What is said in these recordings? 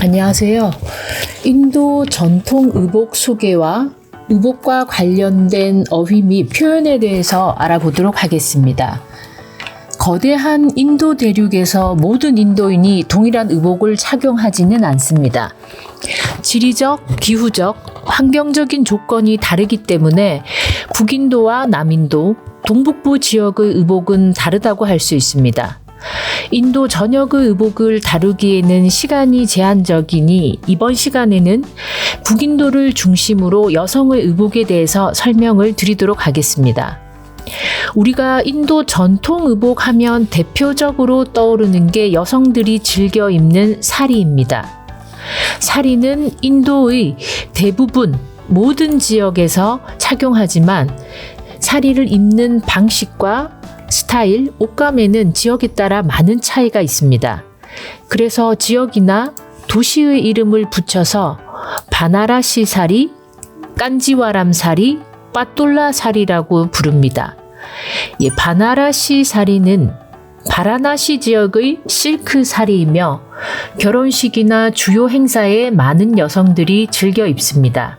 안녕하세요. 인도 전통 의복 소개와 의복과 관련된 어휘 및 표현에 대해서 알아보도록 하겠습니다. 거대한 인도 대륙에서 모든 인도인이 동일한 의복을 착용하지는 않습니다. 지리적, 기후적, 환경적인 조건이 다르기 때문에 북인도와 남인도, 동북부 지역의 의복은 다르다고 할 수 있습니다. 인도 전역의 의복을 다루기에는 시간이 제한적이니 이번 시간에는 북인도를 중심으로 여성의 의복에 대해서 설명을 드리도록 하겠습니다. 우리가 인도 전통 의복 하면 대표적으로 떠오르는 게 여성들이 즐겨 입는 사리입니다. 사리는 인도의 대부분 모든 지역에서 착용하지만 사리를 입는 방식과 스타일, 옷감에는 지역에 따라 많은 차이가 있습니다. 그래서 지역이나 도시의 이름을 붙여서 바나라시 사리, 깐지와람 사리, 빠똘라 사리라고 부릅니다. 예, 바나라시 사리는 바라나시 지역의 실크 사리이며 결혼식이나 주요 행사에 많은 여성들이 즐겨 입습니다.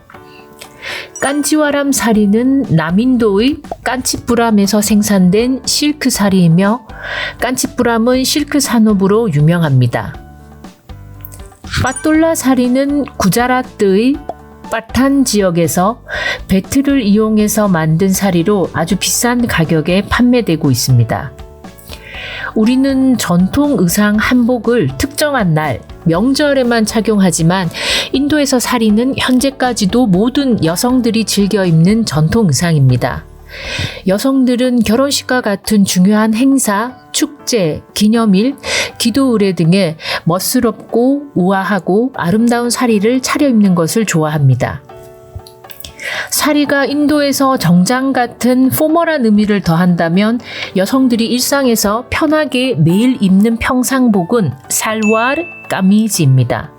깐지와람 사리는 남인도의 깐치뿌람에서 생산된 실크 사리이며 깐치뿌람은 실크 산업으로 유명합니다. 빠똘라 사리는 구자라트의 빠탄 지역에서 배틀을 이용해서 만든 사리로 아주 비싼 가격에 판매되고 있습니다. 우리는 전통 의상 한복을 특정한 날, 명절에만 착용하지만 인도에서 사리는 현재까지도 모든 여성들이 즐겨 입는 전통 의상입니다. 여성들은 결혼식과 같은 중요한 행사, 축제, 기념일, 기도 의례 등에 멋스럽고 우아하고 아름다운 사리를 차려입는 것을 좋아합니다. 사리가 인도에서 정장 같은 포멀한 의미를 더한다면 여성들이 일상에서 편하게 매일 입는 평상복은 살와르 까미즈입니다.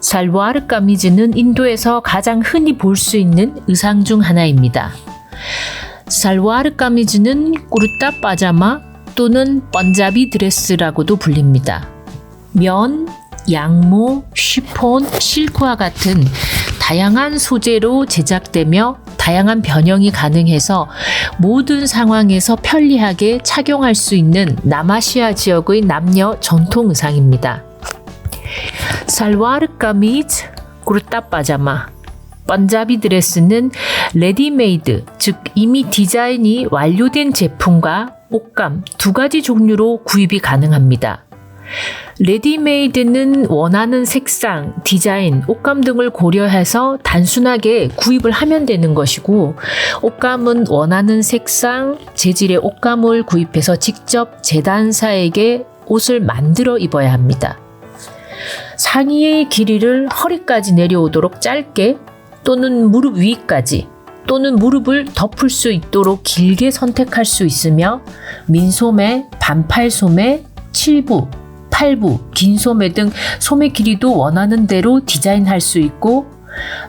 살와르 까미즈는 인도에서 가장 흔히 볼 수 있는 의상 중 하나입니다. 살와르 까미즈는 꾸르따 파자마 또는 번자비 드레스라고도 불립니다. 면, 양모, 쉬폰, 실크와 같은 다양한 소재로 제작되며 다양한 변형이 가능해서 모든 상황에서 편리하게 착용할 수 있는 남아시아 지역의 남녀 전통 의상입니다. 살와르 까미즈, 구르따 파자마, 번자비 드레스는 레디메이드, 즉 이미 디자인이 완료된 제품과 옷감 두 가지 종류로 구입이 가능합니다. 레디메이드는 원하는 색상, 디자인, 옷감 등을 고려해서 단순하게 구입을 하면 되는 것이고, 옷감은 원하는 색상, 재질의 옷감을 구입해서 직접 재단사에게 옷을 만들어 입어야 합니다. 상의의 길이를 허리까지 내려오도록 짧게 또는 무릎 위까지 또는 무릎을 덮을 수 있도록 길게 선택할 수 있으며 민소매, 반팔소매, 칠부, 팔부, 긴 소매 등 소매 길이도 원하는 대로 디자인할 수 있고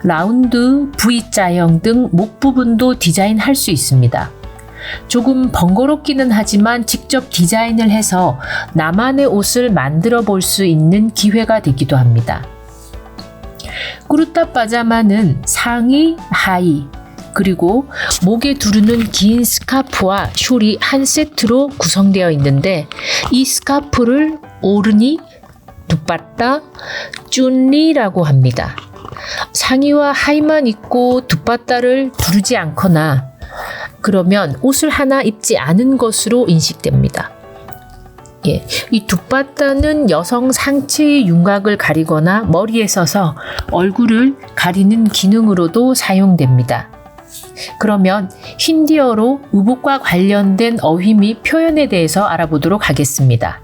라운드, V자형 등 목 부분도 디자인할 수 있습니다. 조금 번거롭기는 하지만 직접 디자인을 해서 나만의 옷을 만들어 볼 수 있는 기회가 되기도 합니다. 꾸르따 파자마는 상의, 하의, 그리고 목에 두르는 긴 스카프와 숄이 한 세트로 구성되어 있는데 이 스카프를 오르니, 두빠따, 쭌리라고 합니다. 상의와 하의만 입고 두빠따를 두르지 않거나 그러면 옷을 하나 입지 않은 것으로 인식됩니다. 예, 이 두빠따는 여성 상체의 윤곽을 가리거나 머리에 서서 얼굴을 가리는 기능으로도 사용됩니다. 그러면 힌디어로 의복과 관련된 어휘 및 표현에 대해서 알아보도록 하겠습니다.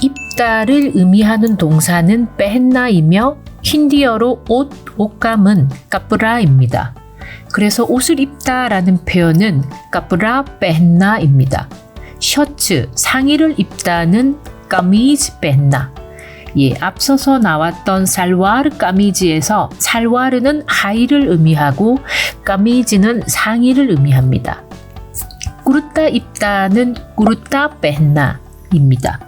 입다를 의미하는 동사는 빼헨나이며 힌디어로 옷, 옷감은 까프라입니다. 그래서 옷을 입다라는 표현은 까프라 빼헨나입니다. 셔츠, 상의를 입다는 까미즈 빼헨나. 예, 앞서서 나왔던 살와르 까미지에서 살와르는 하의를 의미하고 까미지는 상의를 의미합니다. 꾸르따 입다는 꾸르따 뺀나입니다.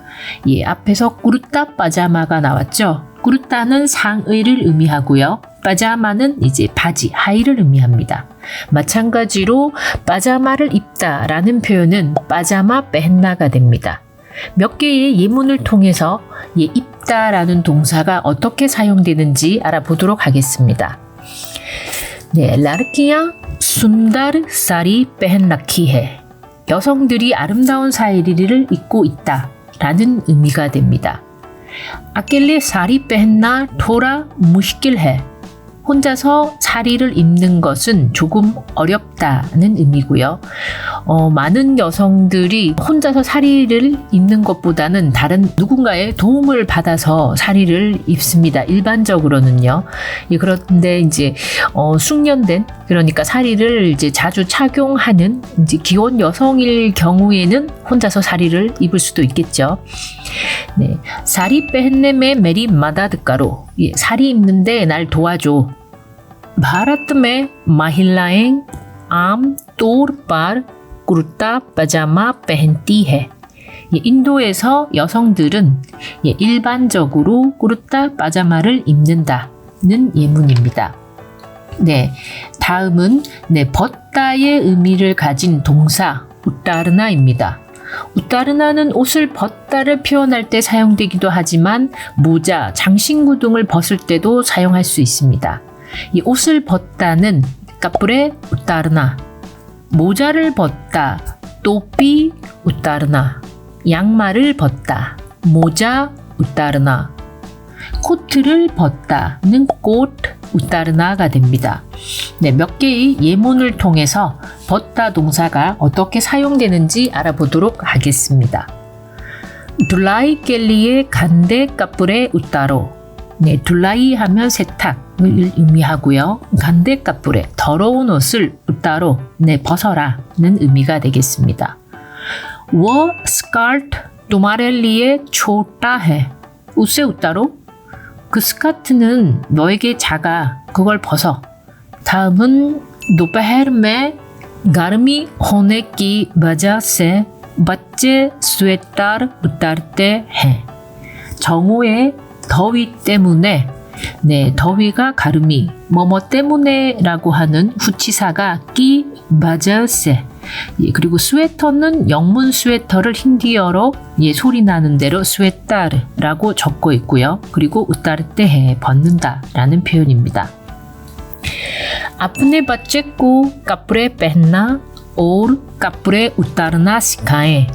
예, 앞에서 꾸르따 빠자마가 나왔죠. 꾸르따는 상의를 의미하고요. 빠자마는 이제 바지, 하의를 의미합니다. 마찬가지로 빠자마를 입다라는 표현은 빠자마 뺀나가 됩니다. 몇 개의 예문을 통해서 예, 입 다라는 동사가 어떻게 사용되는지 알아보도록 하겠습니다. 네, 라르키야 순다르 사리 뺀라키해 여성들이 아름다운 사이리를 입고 있다 라는 의미가 됩니다. 아켈레 사리 뺀나 토라 무시킬해 혼자서 사리를 입는 것은 조금 어렵다는 의미고요. 어, 많은 여성들이 혼자서 사리를 입는 것보다는 다른 누군가의 도움을 받아서 사리를 입습니다. 일반적으로는요. 예, 그런데 이제 어, 숙련된 그러니까 사리를 이제 자주 착용하는 이제 기혼 여성일 경우에는 혼자서 사리를 입을 수도 있겠죠. 네, 사리 빼헨nem에 메리 마다드가로 예, 사리 입는데 날 도와줘. भारत में महिलाएं आम तौर पर कुर्ता पजामा पहनती है. 예, 인도에서 여성들은 예, 일반적으로 꾸르따 빠자마를 입는다는 예문입니다. 네, 다음은 네, 벗다의 의미를 가진 동사 우따르나입니다. 우따르나는 옷을 벗다를 표현할 때 사용되기도 하지만 모자, 장신구 등을 벗을 때도 사용할 수 있습니다. 이 옷을 벗다는 까뿌레 우따르나, 모자를 벗다, 또삐 우따르나, 양말을 벗다, 모자 우따르나, 코트를 벗다는 꽃 우따르나가 됩니다. 네, 몇 개의 예문을 통해서 벗다 동사가 어떻게 사용되는지 알아보도록 하겠습니다. 둘라이 켈리의 간데 까뿌레 우따로 네, 둘라이 하면 세탁 을 의미하고요. 간데까뿔에 더러운 옷을 따로 내벗어라는 의미가 되겠습니다. 워 스카트 도마렐리의 초타해 옷에 웃다로 그 스카트는 너에게 작아 그걸 벗어 다음은 노페헤르메 가르미 호네키 바자세 바제 스웨타르 우타르테 해 정오의 더위 때문에 네, 더위가 가름이 뭐뭐 때문에라고 하는 후치사가 끼 맞을세. 예, 그리고 스웨터는 영문 스웨터를 힌디어로 예, 소리 나는 대로 스웨따르라고 적고 있고요. 그리고 우따르떼해 벗는다라는 표현입니다. 앞네 바체고 까프레 뺐나 올 까프레 우따르나 시카에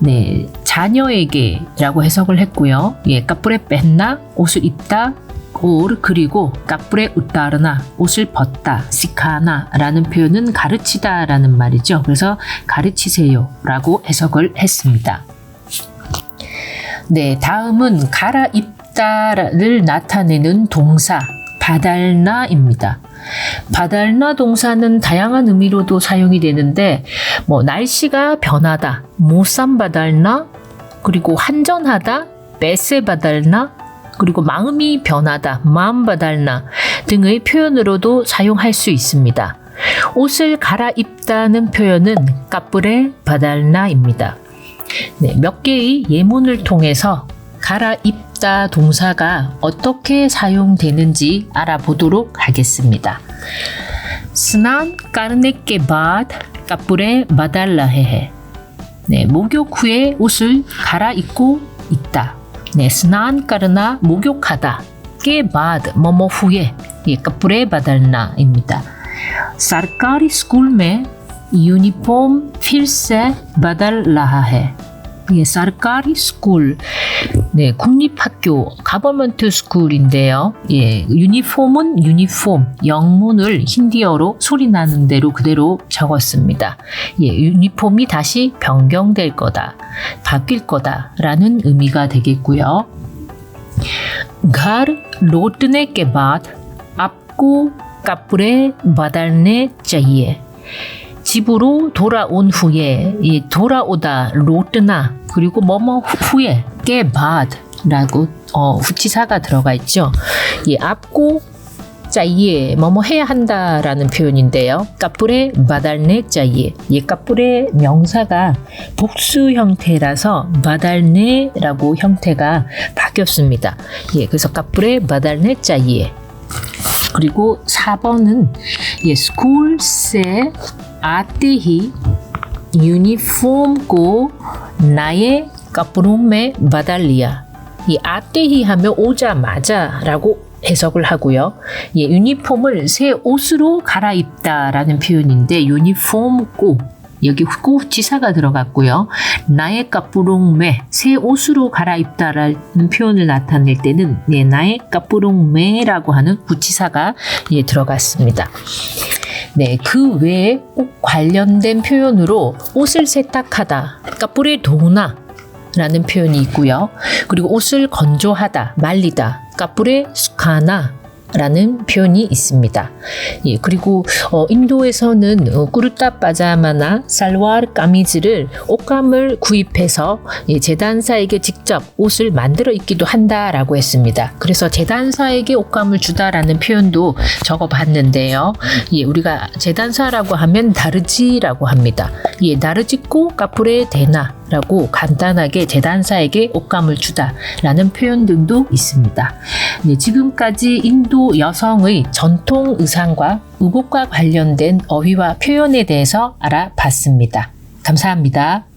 네, 자녀에게라고 해석을 했고요. 예, 까프레 뺐나 옷을 입다 or 그리고 까뿌레 우따르나 옷을 벗다 시카나라는 표현은 가르치다라는 말이죠. 그래서 가르치세요라고 해석을 했습니다. 네, 다음은 갈아입다를 나타내는 동사 바달나입니다. 바달나 동사는 다양한 의미로도 사용이 되는데 뭐 날씨가 변하다, 모쌈 바달나 그리고 한전하다, 베세 바달나 그리고 마음이 변하다, 마음 바달나 등의 표현으로도 사용할 수 있습니다. 옷을 갈아입다는 표현은 까뿌레 바달나입니다. 네, 몇 개의 예문을 통해서 갈아입다 동사가 어떻게 사용되는지 알아보도록 하겠습니다. 스난 까르네께 밭 까뿌레 바달라헤헤 네, 목욕 후에 옷을 갈아입고 있다. 네, 스난 까르나 목욕하다. 깨 바드 뭐뭐 후에 예, 까뿌레 바달나입니다. सरकारी स्कूल में यूनिफॉर्म फिर से बदल रहा है. 예, सरकारी 스쿨. 네, 국립학교 가버먼트 스쿨인데요. 예, 유니폼은 유니폼, 영문을 힌디어로 소리 나는 대로 그대로 적었습니다. 예, 유니폼이 다시 변경될 거다. 바뀔 거다라는 의미가 되겠고요. घर लौटने के बाद आपको कपड़े बदलने चाहिए. 집으로 돌아온 후에 이 돌아오다 로트나 그리고 뭐뭐 후에 깨바드 라고 어, 후치사가 들어가 있죠. 이 앞고 짜이에 뭐뭐 해야 한다라는 표현인데요. 까뿔의 바달네 짜이에 이 까뿔의 명사가 복수 형태라서 바달네라고 형태가 바뀌었습니다. 예, 그래서 까뿔의 바달네 짜이에 그리고 4번은 예, 스쿨 세 아테히 유니폼 고 나의 까푸롬메 바달리아 이 아테히 하면 오자마자라고 해석을 하고요. 예, 유니폼을 새 옷으로 갈아입다라는 표현인데 유니폼 고 여기 고 지사가 들어갔고요. 나의 까뿌롱매 새 옷으로 갈아입다라는 표현을 나타낼 때는 네, 나의 까뿌롱매라고 하는 구치사가 예, 들어갔습니다. 네, 그 외에 꼭 관련된 표현으로 옷을 세탁하다, 까뿌레 도나 라는 표현이 있고요. 그리고 옷을 건조하다, 말리다, 까뿌레 수카나 라는 표현이 있습니다. 예, 그리고 어, 인도에서는 어, 꾸르타 파자마나 살와르 까미즈를 옷감을 구입해서 예, 재단사에게 직접 옷을 만들어 입기도 한다라고 했습니다. 그래서 재단사에게 옷감을 주다라는 표현도 적어봤는데요. 예, 우리가 재단사라고 하면 다르지라고 합니다. 예, 다르지고 까프레 데나 라고 간단하게 재단사에게 옷감을 주다 라는 표현 등도 있습니다. 네, 지금까지 인도 여성의 전통 의상과 의복과 관련된 어휘와 표현에 대해서 알아봤습니다. 감사합니다.